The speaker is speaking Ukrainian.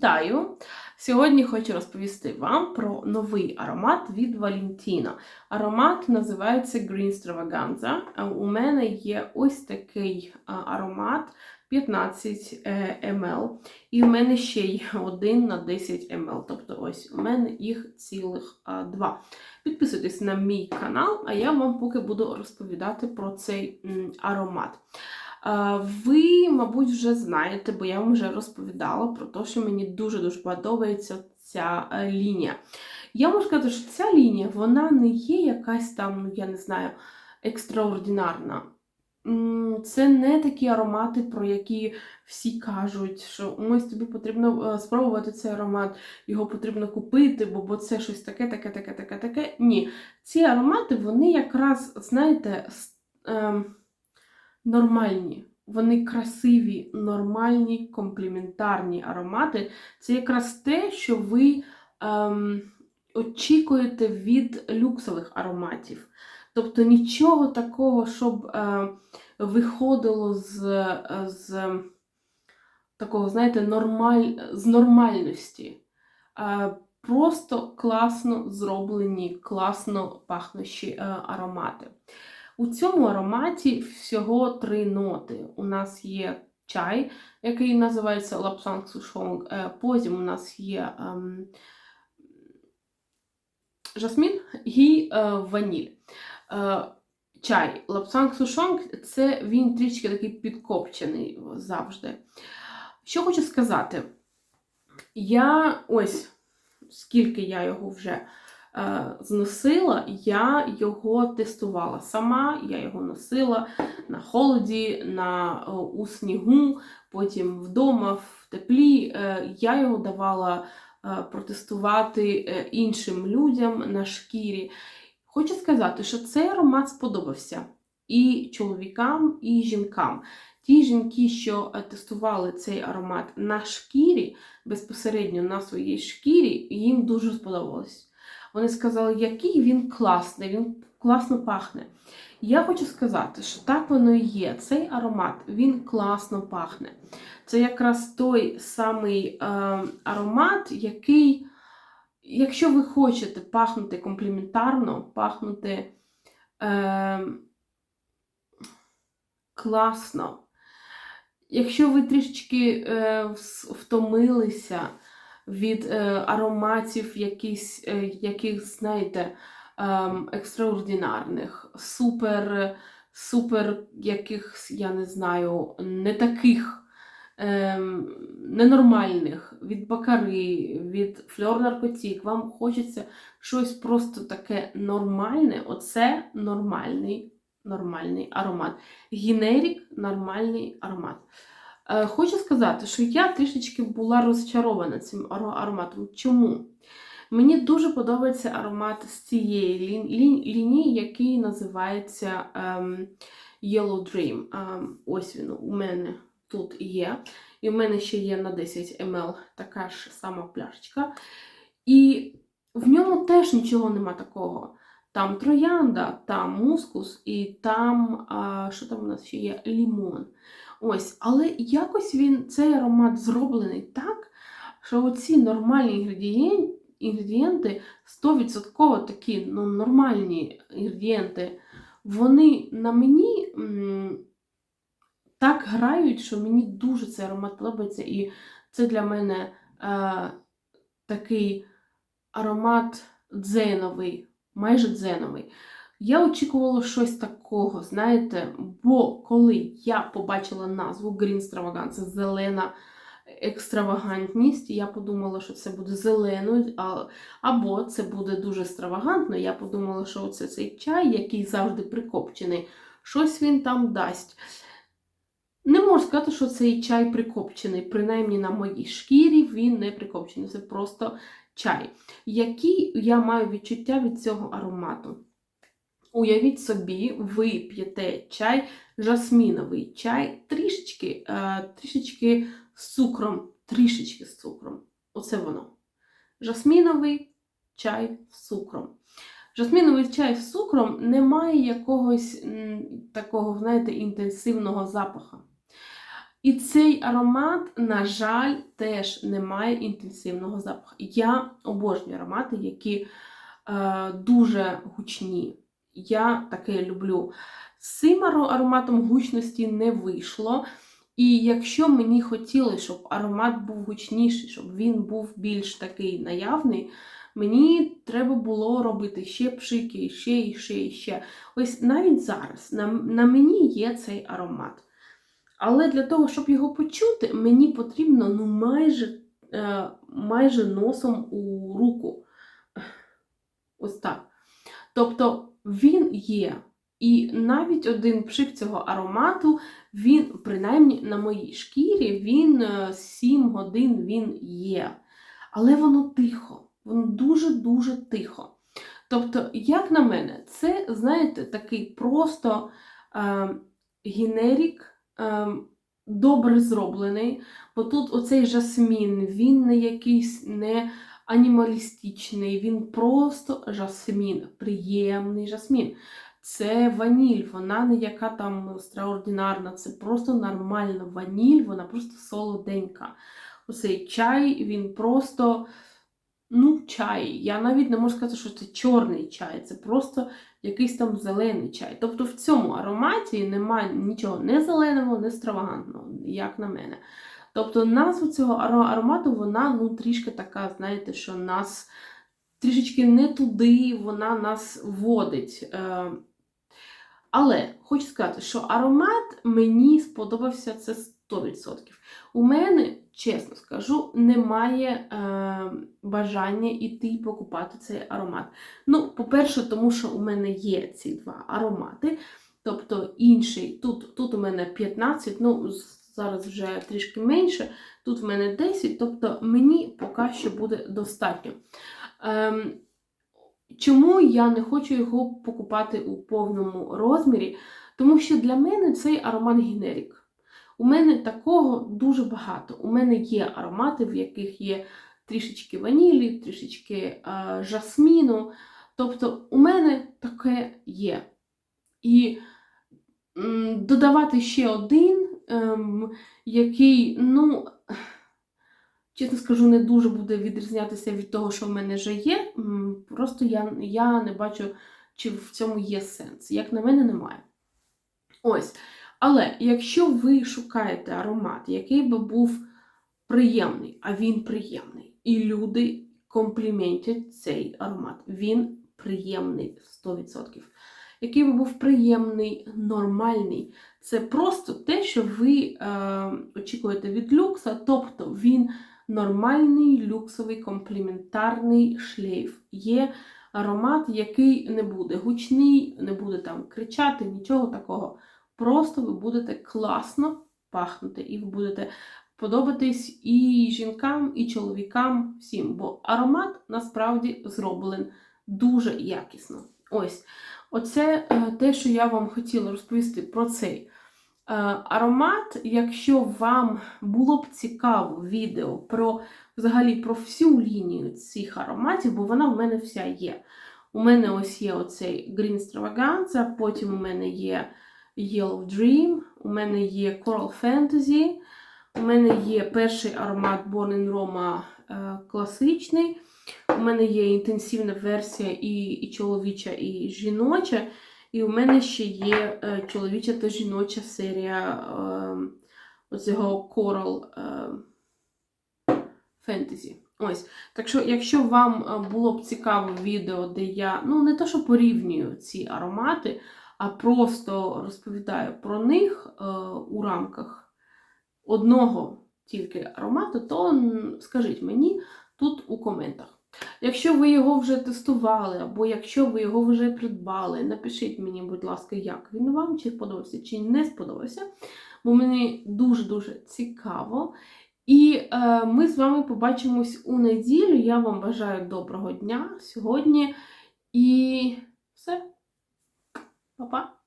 Вітаю! Сьогодні хочу розповісти вам про новий аромат від Valentino. Аромат називається Green Stravaganza. Е, У мене є ось такий аромат 15 е, ml. І в мене ще є один на 10 ml. Тобто ось у мене їх цілих два. Підписуйтесь на мій канал, а я вам поки буду розповідати про цей аромат. Ви, мабуть, вже знаєте, бо я вам вже розповідала про те, що мені дуже-дуже подобається ця е, лінія. Я можу сказати, що ця лінія вона не є якась там, я не знаю, екстраординарна. Це не такі аромати, про які всі кажуть, що ось тобі потрібно е, спробувати цей аромат, його потрібно купити, бо це щось таке, таке, таке, таке, таке. Ні. Ці аромати, вони якраз, знаєте, ем, нормальні. Вони красиві, нормальні, компліментарні аромати. Це якраз те, що ви ем, очікуєте від люксових ароматів. Тобто нічого такого, щоб е, виходило з, з такого, знаєте, нормаль, з нормальності. Е, просто класно зроблені, класно пахнущі е, аромати. У цьому ароматі всього три ноти. У нас є чай, який називається Lapsang Souchong. Е, Потім у нас є ем, жасмін і е, ваніль. Е, чай Lapsang Souchong – це він трішки такий підкопчений завжди. Що хочу сказати? Я ось скільки я його вже зносила, я його тестувала сама, я його носила на холоді, на, е, у снігу, потім вдома, в теплі. Е, я його давала е, протестувати е, іншим людям на шкірі. Хочу сказати, що цей аромат сподобався і чоловікам, і жінкам. Ті жінки, що е, тестували цей аромат на шкірі, безпосередньо на своїй шкірі, їм дуже сподобалось. Вони сказали, який він класний, він класно пахне. Я хочу сказати, що так воно і є. Цей аромат він класно пахне. Це якраз той самий е, аромат, який, якщо ви хочете пахнути компліментарно, пахнути е, класно. Якщо ви трішечки е, втомилися від е, ароматів якісь, е, яких, знаєте, ем, екстраординарних, супер, супер якихось, я не знаю, не таких ем, ненормальних, від бакари, від фльор наркотік, вам хочеться щось просто таке нормальне, оце нормальний, нормальний аромат. Генерік нормальний аромат. Е, Хочу сказати, що я трішечки була розчарована цим ароматом. Чому? Мені дуже подобається аромат з цієї лі- лі- лінії, який називається ем, Yellow Dream. Ем, ось він у мене тут є. І в мене ще є на 10 ml така ж сама пляшечка. І в ньому теж нічого нема такого. Там троянда, там мускус, і там, а, що там у нас ще є, лімон. Ось, але якось він, цей аромат зроблений так, що оці нормальні інгредієнти, інгредієнти 100% такі ну, нормальні інгредієнти, вони на мені так грають, що мені дуже цей аромат подобається. І це для мене е, такий аромат дзеновий, майже дзеновий. Я очікувала щось такого, знаєте, бо коли я побачила назву Green Stravagance, зелена екстравагантність, я подумала, що це буде зеленою, або це буде дуже стравагантно. Я подумала, що це цей чай, який завжди прикопчений, щось він там дасть. Не можу сказати, що цей чай прикопчений, принаймні на моїй шкірі він не прикопчений, це просто чай. Які я маю відчуття від цього аромату? Уявіть собі, ви п'єте чай, жасміновий чай, трішечки, е, трішечки з цукром, трішечки з цукром. Оце воно. Жасміновий чай з цукром. Жасміновий чай з цукром не має якогось такого, знаєте, інтенсивного запаху. І цей аромат, на жаль, теж не має інтенсивного запаху. Я обожнюю аромати, які е, дуже гучні. Я таке люблю. З цим ароматом гучності не вийшло. І якщо мені хотілося, щоб аромат був гучніший, щоб він був більш такий наявний, мені треба було робити ще пшики, ще і ще і ще. Ось навіть зараз на, на мені є цей аромат. Але для того, щоб його почути, мені потрібно ну, майже, е, майже носом у руку. Ось так. Тобто він є. І навіть один пшик цього аромату, він, принаймні на моїй шкірі, він е, 7 годин він є. Але воно тихо, воно дуже-дуже тихо. Тобто, як на мене, це, знаєте, такий просто е, генерік, е, добре зроблений. Бо тут оцей жасмін, він не якийсь не анімалістичний, він просто жасмін, приємний жасмін. Це ваніль, вона не яка там екстраординарна, це просто нормальна ваніль, вона просто солоденька. Оцей чай, він просто, ну, чай. Я навіть не можу сказати, що це чорний чай, це просто якийсь там зелений чай. Тобто в цьому ароматі немає нічого не зеленого, не стравагантного, як на мене. Тобто назва цього аромату, вона ну, трішки така, знаєте, що нас трішечки не туди, вона нас водить. Е, але хочу сказати, що аромат мені сподобався це 100%. У мене, чесно скажу, немає е, бажання іти покупати цей аромат. Ну, по-перше, тому що у мене є ці два аромати. Тобто інший, тут, тут у мене 15, ну зараз вже трішки менше, тут в мене 10, тобто мені поки що буде достатньо. Ем, Чому я не хочу його покупати у повному розмірі? Тому що для мене цей аромат генерік. У мене такого дуже багато. У мене є аромати, в яких є трішечки ванілі, трішечки е, жасміну. Тобто, у мене таке є. І м, додавати ще один, ем, який, ну, чесно скажу, не дуже буде відрізнятися від того, що в мене вже є. Просто я, я не бачу, чи в цьому є сенс. Як на мене, немає. Ось. Але якщо ви шукаєте аромат, який би був приємний, а він приємний, і люди компліментять цей аромат, він приємний 100%. Який би був приємний, нормальний, це просто те, що ви е, очікуєте від люкса, тобто він нормальний люксовий компліментарний шлейф. Є аромат, який не буде гучний, не буде там кричати, нічого такого. Просто ви будете класно пахнути, і ви будете подобатись і жінкам, і чоловікам, всім. Бо аромат насправді зроблений дуже якісно. Ось, оце е, те, що я вам хотіла розповісти про цей е, аромат. Якщо вам було б цікаво відео про взагалі про всю лінію цих ароматів, бо вона в мене вся є. У мене ось є оцей Green Stravaganza, потім у мене є Yellow Dream, у мене є Coral Fantasy, у мене є перший аромат Born in Roma е, класичний. У мене є інтенсивна версія і, і чоловіча, і жіноча. І у мене ще є е, чоловіча та жіноча серія е, оцього Coral е, Fantasy. Ось. Так що, якщо вам було б цікаво відео, де я ну не то, що порівнюю ці аромати, а просто розповідаю про них е, у рамках одного тільки аромату, то скажіть мені тут у коментах. Якщо ви його вже тестували, або якщо ви його вже придбали, напишіть мені, будь ласка, як він вам, чи сподобався, чи не сподобався. Бо мені дуже-дуже цікаво. І е, ми з вами побачимось у неділю. Я вам бажаю доброго дня сьогодні. І все. Opa!